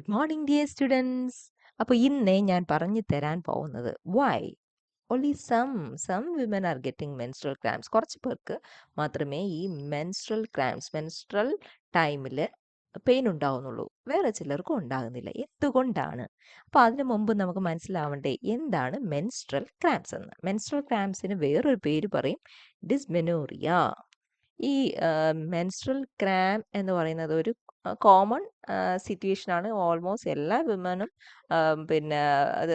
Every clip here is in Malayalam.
ഗുഡ് മോർണിംഗ് ഡിയർ സ്റ്റുഡൻസ് അപ്പോൾ ഇന്ന് ഞാൻ പറഞ്ഞു തരാൻ പോകുന്നത് why only some some women are getting menstrual cramps കുറച്ച് പേർക്ക് മാത്രമേ ഈ മെൻസ്ട്രൽ ക്രാംസ് മെൻസ്ട്രൽ ടൈമിൽ പെയിൻ ഉണ്ടാവുന്നുള്ളൂ. വേറെ ചിലർക്കും ഉണ്ടാകുന്നില്ല. എന്തുകൊണ്ടാണ്? അപ്പോൾ അതിനു മുമ്പ് നമുക്ക് മനസ്സിലാവണ്ടേ എന്താണ് മെൻസ്ട്രൽ ക്രാംസ് എന്ന്. മെൻസ്ട്രൽ ക്രാംസിന് വേറൊരു പേര് പറയും ഡിസ്മെനോറിയ ഈ മെൻസ്ട്രൽ ക്രാം എന്ന് പറയുന്നത് ഒരു കോമൺ സിറ്റുവേഷൻ ആണ് ഓൾമോസ്റ്റ് എല്ലാ വിമനും പിന്നെ അത്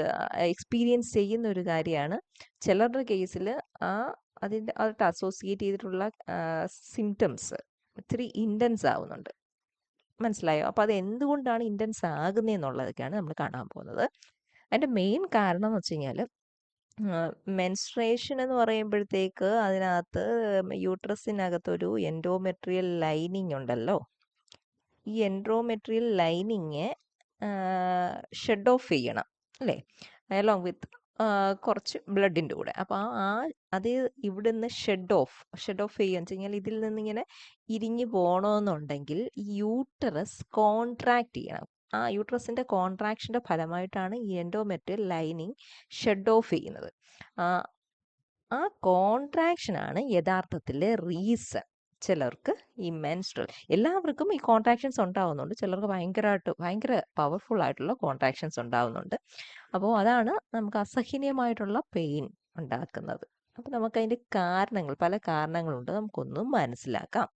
എക്സ്പീരിയൻസ് ചെയ്യുന്ന ഒരു കാര്യമാണ്. ചിലരുടെ കേസിൽ ആ അതിന്റെ അതായിട്ട് അസോസിയേറ്റ് ചെയ്തിട്ടുള്ള സിംറ്റംസ് ഒത്തിരി ഇന്റൻസ് ആവുന്നുണ്ട്. മനസ്സിലായോ? അപ്പോൾ അത് എന്തുകൊണ്ടാണ് ഇന്റൻസ് ആകുന്നതെന്നുള്ളതൊക്കെയാണ് നമ്മൾ കാണാൻ പോകുന്നത്. അതിന്റെ മെയിൻ കാരണം എന്ന് വെച്ച് കഴിഞ്ഞാൽ മെൻസ്ട്രേഷൻ എന്ന് പറയുമ്പോഴത്തേക്ക് അതിനകത്ത് യൂട്രസിനകത്തൊരു എൻഡോമെട്രിയൽ ലൈനിങ് ഉണ്ടല്ലോ? ഈ എൻഡ്രോമെട്രിയൽ ലൈനിങ് ഷെഡ് ഓഫ് ചെയ്യണം അല്ലേ? അലോങ് വിത്ത് കുറച്ച് ബ്ലഡിന്റെ കൂടെ. അപ്പോൾ ആ അത് ഇവിടെ നിന്ന് ഷെഡ് ഓഫ് ഷെഡ് ഓഫ് ചെയ്യുക വെച്ച് കഴിഞ്ഞാൽ ഇതിൽ നിന്നിങ്ങനെ ഇരിഞ്ഞു പോകണമെന്നുണ്ടെങ്കിൽ യൂട്ടറസ് കോൺട്രാക്ട് ചെയ്യണം. ആ യൂട്രസിന്റെ കോൺട്രാക്ഷന്റെ ഫലമായിട്ടാണ് ഈ എൻഡോമെട്രിയൽ ലൈനിങ് ഷെഡ് ഓഫ് ചെയ്യുന്നത്. ആ കോൺട്രാക്ഷനാണ് യഥാർത്ഥത്തിലെ റീസൺ ചിലർക്ക് ഈ മെൻസ്ട്രൽ എല്ലാവർക്കും ഈ കോൺട്രാക്ഷൻസ് ഉണ്ടാവുന്നുണ്ട്. ചിലർക്ക് ഭയങ്കരമായിട്ട് ഭയങ്കര പവർഫുൾ ആയിട്ടുള്ള കോൺട്രാക്ഷൻസ് ഉണ്ടാവുന്നുണ്ട്. അപ്പോൾ അതാണ് നമുക്ക് അസഹനീയമായിട്ടുള്ള പെയിൻ ഉണ്ടാക്കുന്നത്. അപ്പോൾ നമുക്ക് അതിന്റെ കാരണങ്ങൾ പല കാരണങ്ങളുണ്ട്. നമുക്കൊന്ന് മനസ്സിലാക്കാം.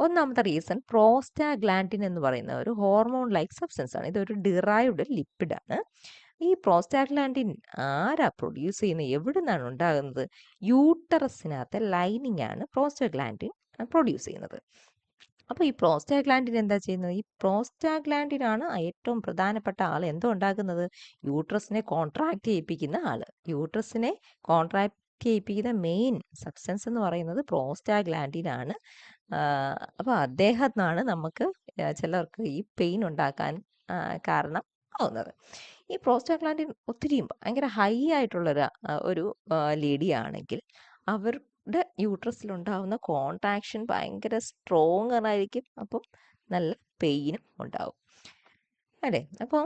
ഒന്നാമത്തെ റീസൺ പ്രോസ്റ്റാഗ്ലാൻഡിൻ എന്ന് പറയുന്ന ഒരു ഹോർമോൺ ലൈക്ക് സബ്സ്റ്റൻസ് ആണ്. ഇതൊരു ഡിറൈവ്ഡ് ലിപ്പിഡാണ് ഈ പ്രോസ്റ്റാഗ്ലാൻഡിൻ ആരാ പ്രൊഡ്യൂസ് ചെയ്യുന്നത് എവിടെ നിന്നാണ് ഉണ്ടാകുന്നത് യൂട്ടറസിനകത്തെ ലൈനിങ് ആണ് പ്രോസ്റ്റാഗ്ലാൻഡിൻ പ്രൊഡ്യൂസ് ചെയ്യുന്നത്. അപ്പോൾ ഈ പ്രോസ്റ്റാഗ്ലാൻഡിന് എന്താ ചെയ്യുന്നത്? ഈ പ്രോസ്റ്റാഗ്ലാൻഡിനാണ് ഏറ്റവും പ്രധാനപ്പെട്ട ആൾ എന്തോ ഉണ്ടാക്കുന്നത്? യൂട്രസിനെ കോൺട്രാക്ട് ചെയ്യിപ്പിക്കുന്ന ആൾ. യൂട്രസിനെ കോൺട്രാക്ട് ചെയ്യിപ്പിക്കുന്ന മെയിൻ സബ്സ്റ്റൻസ് എന്ന് പറയുന്നത് പ്രോസ്റ്റാഗ്ലാൻഡിനാണ്. അപ്പോൾ അദ്ദേഹത്തിനാണ് നമുക്ക് ചിലർക്ക് ഈ പെയിൻ ഉണ്ടാക്കാൻ കാരണം ആവുന്നത്. ഈ പ്രോസ്റ്റാഗ്ലാൻഡിൻ ഒത്തിരി ഭയങ്കര ഹൈ ആയിട്ടുള്ളൊരു ഒരു ലേഡി ആണെങ്കിൽ അവർ യുടെ യൂട്രസിലുണ്ടാവുന്ന കോൺട്രാക്ഷൻ ഭയങ്കര സ്ട്രോങ് ആയിരിക്കും അപ്പം നല്ല പെയിനും ഉണ്ടാവും. അല്ലേ? അപ്പം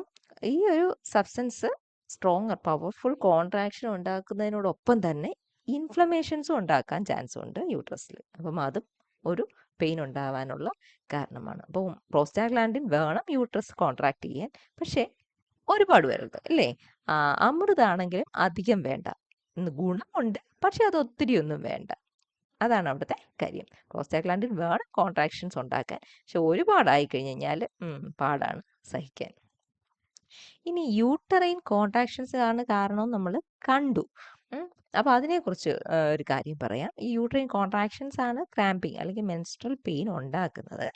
ഈ ഒരു സബ്സ്റ്റൻസ് സ്ട്രോങ് പവർഫുൾ കോൺട്രാക്ഷൻ ഉണ്ടാക്കുന്നതിനോടൊപ്പം തന്നെ ഇൻഫ്ലമേഷൻസും ഉണ്ടാക്കാൻ ചാൻസ് ഉണ്ട് യൂട്രസിൽ. അപ്പം അതും ഒരു പെയിൻ ഉണ്ടാവാനുള്ള കാരണമാണ്. അപ്പോൾ പ്രോസ്റ്റാഗ്ലാൻഡിൻ വേണം യൂട്രസ് കോൺട്രാക്ട് ചെയ്യാൻ. പക്ഷേ ഒരുപാട് പേരുണ്ട് അല്ലേ? അമൃതാണെങ്കിലും അധികം വേണ്ട. ഗുണമുണ്ട് പക്ഷെ അത് ഒത്തിരി ഒന്നും വേണ്ട. അതാണ് അവിടുത്തെ കാര്യം. പ്രോസ്റ്റാഗ്ലാൻഡിൽ വേണം കോൺട്രാക്ഷൻസ് ഉണ്ടാക്കാൻ. പക്ഷെ ഒരുപാടായി കഴിഞ്ഞ് കഴിഞ്ഞാൽ പാടാണ് സഹിക്കാൻ. ഇനി യൂട്ടറൈൻ കോൺട്രാക്ഷൻസ് ആണ് കാരണം നമ്മൾ കണ്ടു. അപ്പോൾ അതിനെക്കുറിച്ച് ഒരു കാര്യം പറയാം. ഈ യൂട്രൈൻ കോൺട്രാക്ഷൻസ് ആണ് ക്രാമ്പിങ് അല്ലെങ്കിൽ മെൻസ്ട്രൽ പെയിൻ ഉണ്ടാക്കുന്നത്.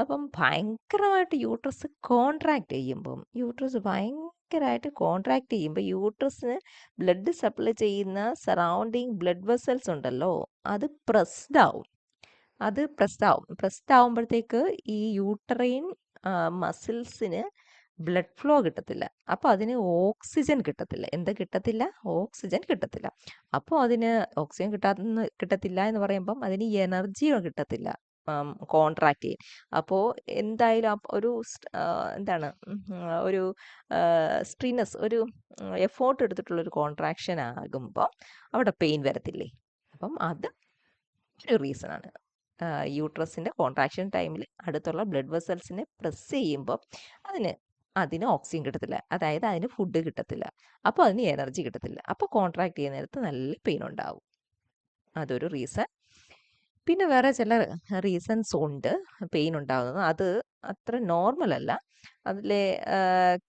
അപ്പം ഭയങ്കരമായിട്ട് യൂട്രസ് കോൺട്രാക്ട് ചെയ്യുമ്പം യൂട്രസ് ഭയങ്കരമായിട്ട് കോൺട്രാക്ട് ചെയ്യുമ്പോൾ യൂട്രസിന് ബ്ലഡ് സപ്ലൈ ചെയ്യുന്ന സറൗണ്ടിങ് ബ്ലഡ് വെസൽസ് ഉണ്ടല്ലോ അത് പ്രസ്ഡ് ആവും. അത് പ്രസ്ഡ് ആവും. പ്രസ്ഡ് ആവുമ്പോഴത്തേക്ക് ഈ യൂട്രൈൻ മസിൽസിന് ബ്ലഡ് ഫ്ലോ കിട്ടത്തില്ല. അപ്പോൾ അതിന് ഓക്സിജൻ കിട്ടത്തില്ല. എന്താ കിട്ടത്തില്ല? ഓക്സിജൻ കിട്ടത്തില്ല. അപ്പോൾ അതിന് ഓക്സിജൻ കിട്ടാത്ത കിട്ടത്തില്ല എന്ന് പറയുമ്പം അതിന് എനർജിയോ കിട്ടത്തില്ല. കോൺട്രാക്ട് ചെയ്യും. അപ്പോൾ എന്തായാലും ഒരു എന്താണ് ഒരു സ്ട്രീനസ് ഒരു എഫോർട്ട് എടുത്തിട്ടുള്ള ഒരു കോൺട്രാക്ഷൻ ആകുമ്പോൾ അവിടെ പെയിൻ വരത്തില്ലേ? അപ്പം അത് ഒരു റീസൺ ആണ്. യൂട്രസിന്റെ കോൺട്രാക്ഷൻ ടൈമിൽ അടുത്തുള്ള ബ്ലഡ് വെസൽസിനെ പ്രസ് ചെയ്യുമ്പോൾ അതിന് അതിന് ഓക്സിജൻ കിട്ടത്തില്ല. അതായത് അതിന് ഫുഡ് കിട്ടത്തില്ല. അപ്പോൾ അതിന് എനർജി കിട്ടത്തില്ല. അപ്പോൾ കോൺട്രാക്ട് ചെയ്യുന്ന നേരത്ത് നല്ല പെയിൻ ഉണ്ടാവും. അതൊരു റീസൺ. പിന്നെ വേറെ ചില റീസൺസ് ഉണ്ട്. പെയിൻ ഉണ്ടാകുന്നത് അത് അത്ര നോർമൽ അല്ല. അതിലെ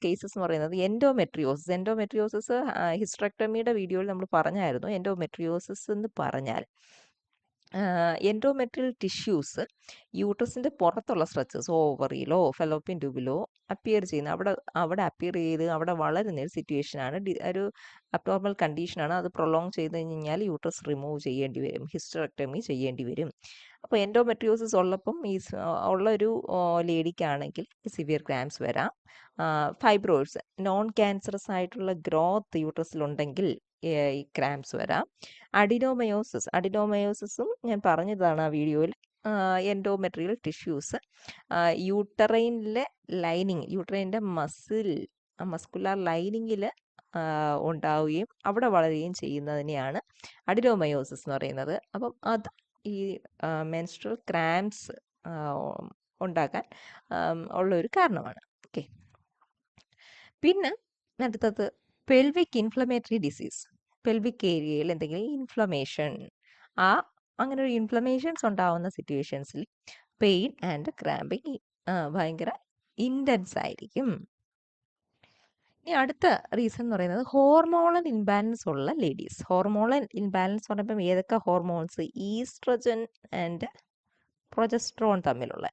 കേസസ് എന്ന് പറയുന്നത് എൻഡോമെട്രിയോസിസ്. എൻഡോമെട്രിയോസിസ് ഹിസ്ട്രക്ടമിയുടെ വീഡിയോയിൽ നമ്മൾ പറഞ്ഞായിരുന്നു. എൻഡോമെട്രിയോസിസ് എന്ന് പറഞ്ഞാൽ എൻഡോമെട്രിയൽ ടിഷ്യൂസ് യൂട്രസിന്റെ പുറത്തുള്ള സ്ട്രച്ചസ് ഓവറിയിലോ ഫെലോപ്പിൻ ട്യൂബിലോ അപ്പിയർ ചെയ്യുന്ന അവിടെ അവിടെ അപ്പിയർ ചെയ്ത് അവിടെ വളരുന്ന ഒരു സിറ്റുവേഷനാണ് ഒരു അബ്നോർമൽ കണ്ടീഷനാണ് അത് പ്രൊലോങ് ചെയ്ത് കഴിഞ്ഞാൽ യൂട്രസ് റിമൂവ് ചെയ്യേണ്ടി വരും ഹിസ്റ്ററക്ടമി ചെയ്യേണ്ടി വരും. അപ്പോൾ എൻഡോമെട്രിയോസിസ് ഉള്ളപ്പം ഈ ഉള്ള ഒരു ലേഡിക്കാണെങ്കിൽ സിവിയർ ക്രാംസ് വരാം. ഫൈബ്രോയിഡ്സ് നോൺ ക്യാൻസറസ് ആയിട്ടുള്ള ഗ്രോത്ത് യൂട്രസിലുണ്ടെങ്കിൽ ഈ ക്രാംസ് വരാം. അഡിനോമയോസിസ്. അഡിനോമയോസിസും ഞാൻ പറഞ്ഞതാണ് ആ വീഡിയോയിൽ. Endometrial tissues. യൂട്ടറൈനിലെ ലൈനിങ് യൂട്ടറൈന്റെ മസിൽ മസ്കുലാർ ലൈനിങ്ങിൽ ഉണ്ടാവുകയും അവിടെ വളരുകയും ചെയ്യുന്നതിനെയാണ് അഡിനോമയോസിസ് എന്ന് പറയുന്നത്. അപ്പം അത് ഈ മെൻസ്ട്രൽ ക്രാംസ് ഉണ്ടാക്കാൻ ഉള്ള ഒരു കാരണമാണ്. ഓക്കെ. പിന്നെ അടുത്തത് പെൽവിക് ഇൻഫ്ലമേറ്ററി ഡിസീസ് പെൽവിക് ഏരിയയിൽ എന്തെങ്കിലും ഇൻഫ്ലമേഷൻ ആ അങ്ങനെ ഒരു ഇൻഫ്ലമേഷൻസ് ഉണ്ടാവുന്ന സിറ്റുവേഷൻസിൽ പെയിൻ ആൻഡ് ക്രാമ്പിങ് ഭയങ്കര ഇന്റൻസ് ആയിരിക്കും. ഇനി അടുത്ത റീസൺ എന്ന് പറയുന്നത് ഹോർമോണൽ ഇൻബാലൻസ് ഉള്ള ലേഡീസ് ഹോർമോണൽ ഇൻബാലൻസ് പറയുമ്പം ഏതൊക്കെ ഹോർമോൺസ് ഈസ്ട്രജൻ ആൻഡ് പ്രൊജസ്ട്രോൺ തമ്മിലുള്ള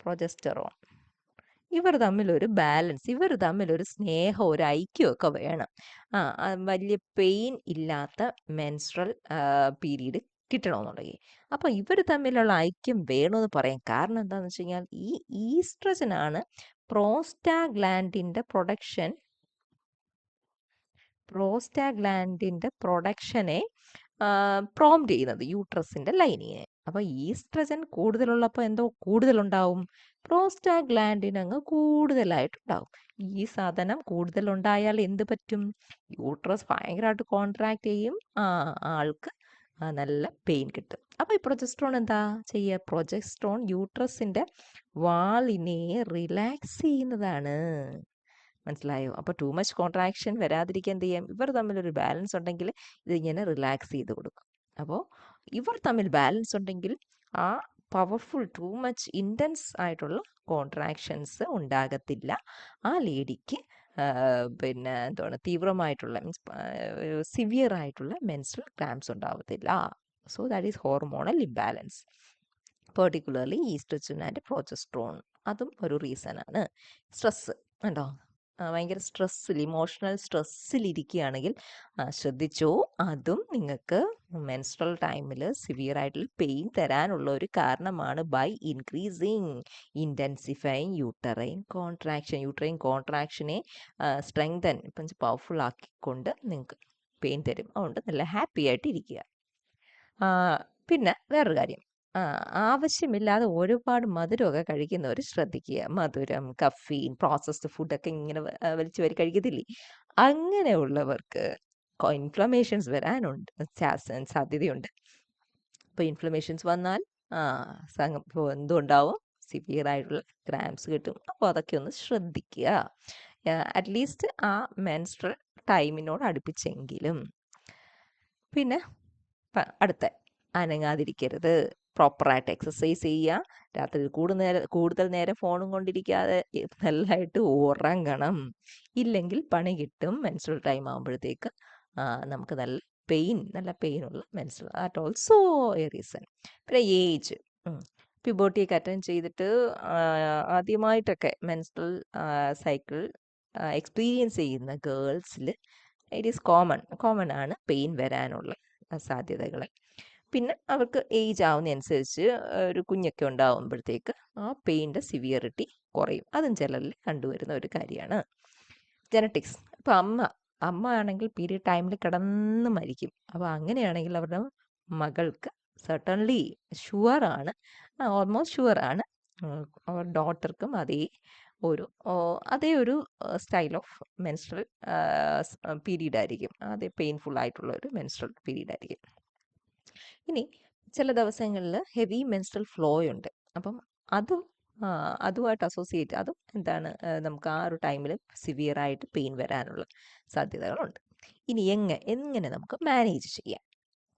പ്രൊജസ്റ്ററോൺ ഇവർ തമ്മിലൊരു ബാലൻസ് ഇവർ തമ്മിലൊരു സ്നേഹം ഒരു ഐക്യമൊക്കെ വേണം. ആ വലിയ പെയിൻ ഇല്ലാത്ത മെൻസ്ട്രൽ പീരീഡ് കിട്ടണമെന്നുണ്ടെങ്കിൽ അപ്പോൾ ഇവർ തമ്മിലുള്ള ഐക്യം വേണമെന്ന് പറയാം കാരണം എന്താണെന്ന് വെച്ച് കഴിഞ്ഞാൽ ഈ ഈസ്ട്രജനാണ് പ്രോസ്റ്റാഗ്ലാൻഡിന്റെ പ്രൊഡക്ഷൻ പ്രോസ്റ്റാഗ്ലാൻഡിന്റെ പ്രൊഡക്ഷനെ പ്രോംപ്റ്റ് ചെയ്യുന്നത് യൂട്രസിന്റെ ലൈനിങ്ങിനെ അപ്പോൾ ഈസ്ട്രജൻ കൂടുതലുള്ളപ്പോൾ എന്തോ കൂടുതലുണ്ടാവും. പ്രോസ്റ്റാഗ്ലാൻഡിന് അങ്ങ് കൂടുതലായിട്ടുണ്ടാവും. ഈ സാധനം കൂടുതലുണ്ടായാൽ എന്ത് പറ്റും? യൂട്രസ് ഭയങ്കരമായിട്ട് കോൺട്രാക്ട് ചെയ്യും. ആ ആൾക്ക് നല്ല പെയിൻ കിട്ടും. അപ്പോൾ ഈ പ്രൊജസ്ട്രോൺ എന്താ ചെയ്യുക പ്രൊജസ്ട്രോൺ യൂട്രസിന്റെ വാളിനെ റിലാക്സ് ചെയ്യുന്നതാണ്. മനസ്സിലായോ? അപ്പോൾ ടു മച്ച് കോൺട്രാക്ഷൻ വരാതിരിക്കാൻ എന്ത് ചെയ്യാം? ഇവർ തമ്മിലൊരു ബാലൻസ് ഉണ്ടെങ്കിൽ ഇതിങ്ങനെ റിലാക്സ് ചെയ്ത് കൊടുക്കും. അപ്പോൾ ഇവർ തമ്മിൽ ബാലൻസ് ഉണ്ടെങ്കിൽ ആ പവർഫുൾ ടു മച്ച് ഇന്റൻസ് ആയിട്ടുള്ള കോൺട്രാക്ഷൻസ് ഉണ്ടാകത്തില്ല. ആ ലേഡിക്ക് പിന്നെ എന്താണ് തീവ്രമായിട്ടുള്ള മീൻസ് സിവിയർ ആയിട്ടുള്ള മെൻസ്ട്രൽ ക്രാംസ് ഉണ്ടാവത്തില്ല. So that is hormonal imbalance particularly oestrogen and progesterone അതും ഒരു റീസൺ ആണ്. സ്ട്രെസ്സ് ഉണ്ടോ? ഭയങ്കര സ്ട്രെസ്സിൽ ഇമോഷണൽ സ്ട്രെസ്സിൽ ഇരിക്കുകയാണെങ്കിൽ ശ്രദ്ധിച്ചോ? അതും നിങ്ങൾക്ക് മെൻസ്ട്രൽ ടൈമിൽ സിവിയർ ആയിട്ടുള്ള പെയിൻ തരാനുള്ള ഒരു കാരണമാണ് by increasing intensifying uterine contraction uterine കോൺട്രാക്ഷനെ strengthen ഇപ്പം പവർഫുൾ ആക്കിക്കൊണ്ട് നിങ്ങൾക്ക് പെയിൻ തരും. അതുകൊണ്ട് നല്ല ഹാപ്പി ആയിട്ട് ഇരിക്കുക. പിന്നെ വേറൊരു കാര്യം. ആവശ്യമില്ലാതെ ഒരുപാട് മധുരമൊക്കെ കഴിക്കുന്നവർ ശ്രദ്ധിക്കുക. മധുരം കഫീൻ പ്രോസസ്ഡ് ഫുഡൊക്കെ ഇങ്ങനെ വലിച്ചു വരി കഴിക്കത്തില്ലേ? അങ്ങനെയുള്ളവർക്ക് ഇൻഫ്ലമേഷൻസ് വരാനുണ്ട്. സാധ്യതയുണ്ട്. അപ്പൊ ഇൻഫ്ലമേഷൻസ് വന്നാൽ ആ എന്തുണ്ടാവും? സിവിയർ ആയിട്ടുള്ള ക്രാംസ് കിട്ടും. അപ്പൊ അതൊക്കെ ഒന്ന് ശ്രദ്ധിക്കുക. അറ്റ്ലീസ്റ്റ് ആ മെൻസ്ട്രൽ ടൈമിനോട് അടുപ്പിച്ചെങ്കിലും. പിന്നെ അടുത്ത അനങ്ങാതിരിക്കരുത്. പ്രോപ്പറായിട്ട് എക്സസൈസ് ചെയ്യുക രാത്രി കൂടുതൽ നേരം കൂടുതൽ നേരം ഫോണും കൊണ്ടിരിക്കാതെ നല്ലതായിട്ട് ഉറങ്ങണം. ഇല്ലെങ്കിൽ പണി കിട്ടും. മെൻസ്ട്രൽ ടൈം ആകുമ്പോഴത്തേക്ക് നമുക്ക് നല്ല പെയിൻ നല്ല പെയിനുള്ള menstrual that also a reason പിന്നെ ഏജ് പിബോട്ടിയൊക്കെ അറ്റൻഡ് ചെയ്തിട്ട് ആദ്യമായിട്ടൊക്കെ മെൻസ്ട്രൽ സൈക്കിൾ എക്സ്പീരിയൻസ് ചെയ്യുന്ന ഗേൾസിൽ ഇറ്റ് ഈസ് കോമൺ കോമൺ ആണ് പെയിൻ വരാനുള്ള സാധ്യതകൾ പിന്നെ അവർക്ക് ഏജ് ആവുന്നതനുസരിച്ച് ഒരു കുഞ്ഞൊക്കെ ഉണ്ടാകുമ്പോഴത്തേക്ക് ആ പെയിന്റെ സിവിയറിറ്റി കുറയും. അതും ചിലരിൽ കണ്ടുവരുന്ന ഒരു കാര്യമാണ്. ജനറ്റിക്സ്. ഇപ്പം അമ്മ അമ്മ ആണെങ്കിൽ പീരീഡ് ടൈമിൽ കിടന്ന് മരിക്കും. അപ്പോൾ അങ്ങനെയാണെങ്കിൽ അവരുടെ മകൾക്ക് സർട്ടൺലി ഷുവറാണ് ഓൾമോസ്റ്റ് ഷുവറാണ് ഡോട്ടർക്കും അതേ ഒരു അതേ ഒരു സ്റ്റൈൽ ഓഫ് മെൻസ്ട്രൽ പീരീഡ് ആയിരിക്കും. അതേ പെയിൻഫുൾ ആയിട്ടുള്ള ഒരു മെൻസ്ട്രൽ പീരീഡ് ആയിരിക്കും. ഇനി ചില ദിവസങ്ങളിൽ ഹെവി മെൻസ്ട്രൽ ഫ്ലോ ഉണ്ട് അപ്പം അതും അതുമായിട്ട് അസോസിയേറ്റ് അതും എന്താണ് നമുക്ക് ആ ഒരു ടൈമിൽ സിവിയർ ആയിട്ട് പെയിൻ വരാനുള്ള സാധ്യതകളുണ്ട്. ഇനി എങ്ങ എങ്ങനെ നമുക്ക് മാനേജ് ചെയ്യാം?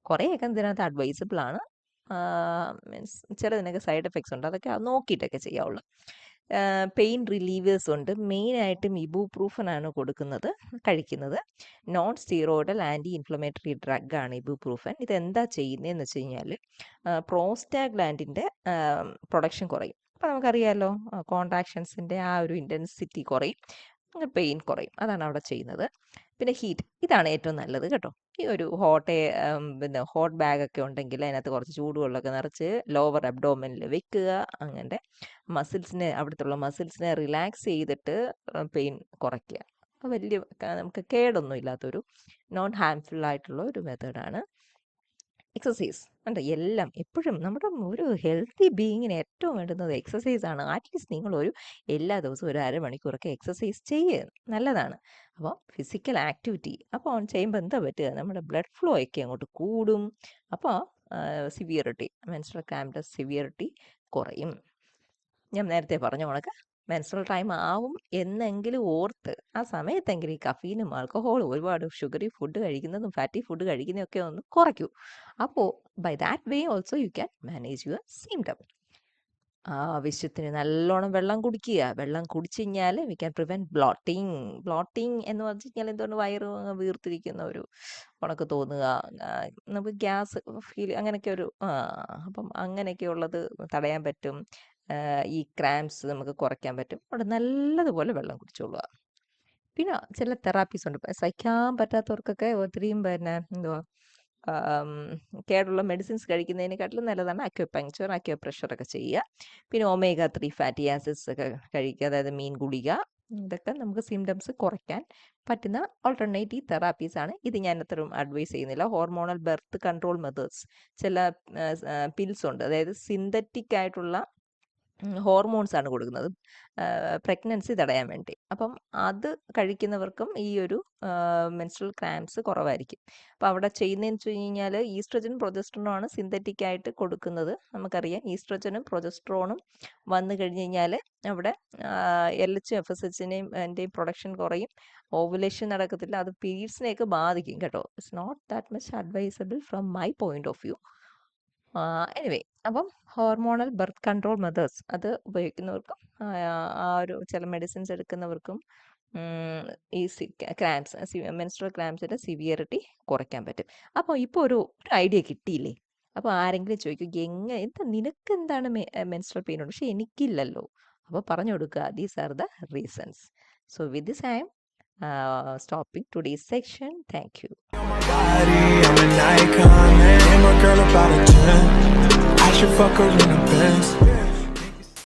കുറേയൊക്കെ ഇതിനകത്ത് അഡ്വൈസബിൾ ആണ് മീൻസ് ചിലതിനൊക്കെ സൈഡ് എഫക്ട്സ് ഉണ്ട്. അതൊക്കെ നോക്കിയിട്ടൊക്കെ ചെയ്യാവുള്ളൂ. പെയിൻ റിലീവേഴ്സ് ഉണ്ട്. മെയിനായിട്ടും ഇബുപ്രൂഫനാണ് കൊടുക്കുന്നത് കഴിക്കുന്നത്. Non steroidal anti inflammatory drug ആണ് ഡ്രഗാണ് ഇബുപ്രൂഫൻ ഇതെന്താ ചെയ്യുന്നതെന്ന് വെച്ച് കഴിഞ്ഞാൽ പ്രോസ്റ്റാഗ്ലാൻഡിന്റെ പ്രൊഡക്ഷൻ കുറയും. അപ്പോൾ നമുക്കറിയാമല്ലോ കോൺട്രാക്ഷൻസിന്റെ ആ ഒരു ഇന്റൻസിറ്റി കുറയും. പെയിൻ കുറയും. അതാണ് അവിടെ ചെയ്യുന്നത്. പിന്നെ ഹീറ്റ് ഇതാണ് ഏറ്റവും നല്ലത് കേട്ടോ. ഈ ഒരു ഹോട്ട് പിന്നെ ഹോട്ട് ബാഗൊക്കെ ഉണ്ടെങ്കിൽ അതിനകത്ത് കുറച്ച് ചൂടുവെള്ളമൊക്കെ നിറച്ച് ലോവർ അബ്ഡോമനിൽ വെക്കുക. അങ്ങനെ മസിൽസിനെ അവിടുത്തെ മസിൽസിനെ റിലാക്സ് ചെയ്തിട്ട് പെയിൻ കുറയ്ക്കുക. വലിയ നമുക്ക് കേടൊന്നും ഇല്ലാത്തൊരു നോൺ ഹാംഫുൾ ആയിട്ടുള്ള ഒരു മെത്തേഡാണ്. എക്സസൈസ് ഉണ്ട് എല്ലാം എപ്പോഴും നമ്മുടെ ഒരു ഹെൽത്തി ബീയിങ്ങിന് ഏറ്റവും വേണ്ടുന്നത് എക്സസൈസ് ആണ്. അറ്റ്ലീസ്റ്റ് നിങ്ങൾ ഒരു എല്ലാ ദിവസവും ഒരു അരമണിക്കൂറൊക്കെ എക്സസൈസ് ചെയ്യുക നല്ലതാണ്. അപ്പോൾ ഫിസിക്കൽ ആക്ടിവിറ്റി അപ്പോൾ ഓൺ ചെയ്യുമ്പോൾ എന്താ പറ്റുക. നമ്മുടെ ബ്ലഡ് ഫ്ലോ ഒക്കെ അങ്ങോട്ട് കൂടും. അപ്പോൾ സിവിയറിറ്റി മെൻസ്ട്രൽ ക്രാമ്പിന്റെ സിവിയറിറ്റി കുറയും. ഞാൻ നേരത്തെ പറഞ്ഞ കണക്ക് മെൻസ്ട്രൽ ടൈം ആവും എന്നെങ്കിലും ഓർത്ത് ആ സമയത്തെങ്കിലും ഈ കഫീനും ആൽക്കഹോളും ഒരുപാട് ഷുഗറി ഫുഡ് കഴിക്കുന്നതും ഫാറ്റി ഫുഡ് കഴിക്കുന്നതൊക്കെ ഒന്ന് കുറയ്ക്കൂ. അപ്പോൾ by that way also you can manage your symptom ആവശ്യത്തിന് നല്ലോണം വെള്ളം കുടിക്കുക. വെള്ളം കുടിച്ചു കഴിഞ്ഞാൽ we can prevent bloating bloating എന്ന് പറഞ്ഞു കഴിഞ്ഞാൽ എന്തുകൊണ്ട് വയറ് വീർത്തിരിക്കുന്ന ഒരു ഉണക്ക് തോന്നുക. നമുക്ക് ഗ്യാസ് ഫീൽ അങ്ങനെയൊക്കെ ഒരു അപ്പം അങ്ങനെയൊക്കെ ഉള്ളത് തടയാൻ പറ്റും. ഈ ക്രാംസ് നമുക്ക് കുറയ്ക്കാൻ പറ്റും. അവിടെ നല്ലതുപോലെ വെള്ളം കുടിച്ചോളുക. പിന്നെ ചില തെറാപ്പീസ് ഉണ്ട്. സഹിക്കാൻ പറ്റാത്തവർക്കൊക്കെ ഒത്തിരിയും പിന്നെ എന്തുവാ കേടുള്ള മെഡിസിൻസ് കഴിക്കുന്നതിനെക്കാട്ടിലും നല്ലതാണ് അക്യോപങ്ക്ചർ അക്യോ ഒക്കെ ചെയ്യുക. പിന്നെ ഒമേഗ ത്രീ ഫാറ്റി ആസിഡ്സ് ഒക്കെ കഴിക്കുക അതായത് മീൻ ഗുളിക. ഇതൊക്കെ നമുക്ക് സിംറ്റംസ് കുറയ്ക്കാൻ പറ്റുന്ന ഓൾട്ടർനേറ്റീവ് തെറാപ്പീസ് ആണ്. ഇത് ഞാൻ അത്രയും അഡ്വൈസ് ചെയ്യുന്നില്ല. ഹോർമോണൽ ബെർത്ത് കൺട്രോൾ മെത്തേഡ്സ് ചില പിൽസ് ഉണ്ട്. അതായത് സിന്തറ്റിക് ആയിട്ടുള്ള ഹോർമോൺസ് ആണ് കൊടുക്കുന്നത്. പ്രഗ്നൻസി തടയാൻ വേണ്ടി. അപ്പം അത് കഴിക്കുന്നവർക്കും ഈ ഒരു മെൻസ്ട്രൽ ക്രാംസ് കുറവായിരിക്കും. അപ്പോൾ അവിടെ ചെയ്യുന്നതെന്ന് വെച്ച് കഴിഞ്ഞാൽ ഈസ്ട്രജൻ പ്രൊജസ്ട്രോണും ആണ് സിന്തറ്റിക് ആയിട്ട് കൊടുക്കുന്നത്. നമുക്കറിയാം ഈസ്ട്രജനും പ്രൊജസ്ട്രോണും വന്നു കഴിഞ്ഞ് കഴിഞ്ഞാൽ അവിടെ എൽ എച്ച് എഫ് എസ് എച്ചിനെയും എന്റെയും പ്രൊഡക്ഷൻ കുറയും. ഓവുലേഷൻ നടക്കത്തില്ല. അത് പീരീഡ്സിനെയൊക്കെ ബാധിക്കും കേട്ടോ. It's not that much advisable from my point of view anyway അപ്പം ഹോർമോണൽ ബർത്ത് കൺട്രോൾ മെത്തേഡ്സ് അത് ഉപയോഗിക്കുന്നവർക്കും ആ ഒരു ചില മെഡിസിൻസ് എടുക്കുന്നവർക്കും ഈ ക്രാംസ് മെൻസ്ട്രൽ ക്രാംസിന്റെ സിവിയറിറ്റി കുറയ്ക്കാൻ പറ്റും. അപ്പോൾ ഇപ്പോൾ ഒരു ഒരു ഐഡിയ കിട്ടിയില്ലേ? അപ്പോൾ ആരെങ്കിലും ചോദിക്കും എങ്ങനെ എന്താ നിനക്ക് എന്താണ് മെൻസ്ട്രൽ പെയിൻ ഉണ്ട് പക്ഷെ എനിക്കില്ലല്ലോ. അപ്പോൾ പറഞ്ഞു കൊടുക്കുക these are the reasons so with this I'm stopping today's section thank you My girl about a 10 I should fuck her in the Benz.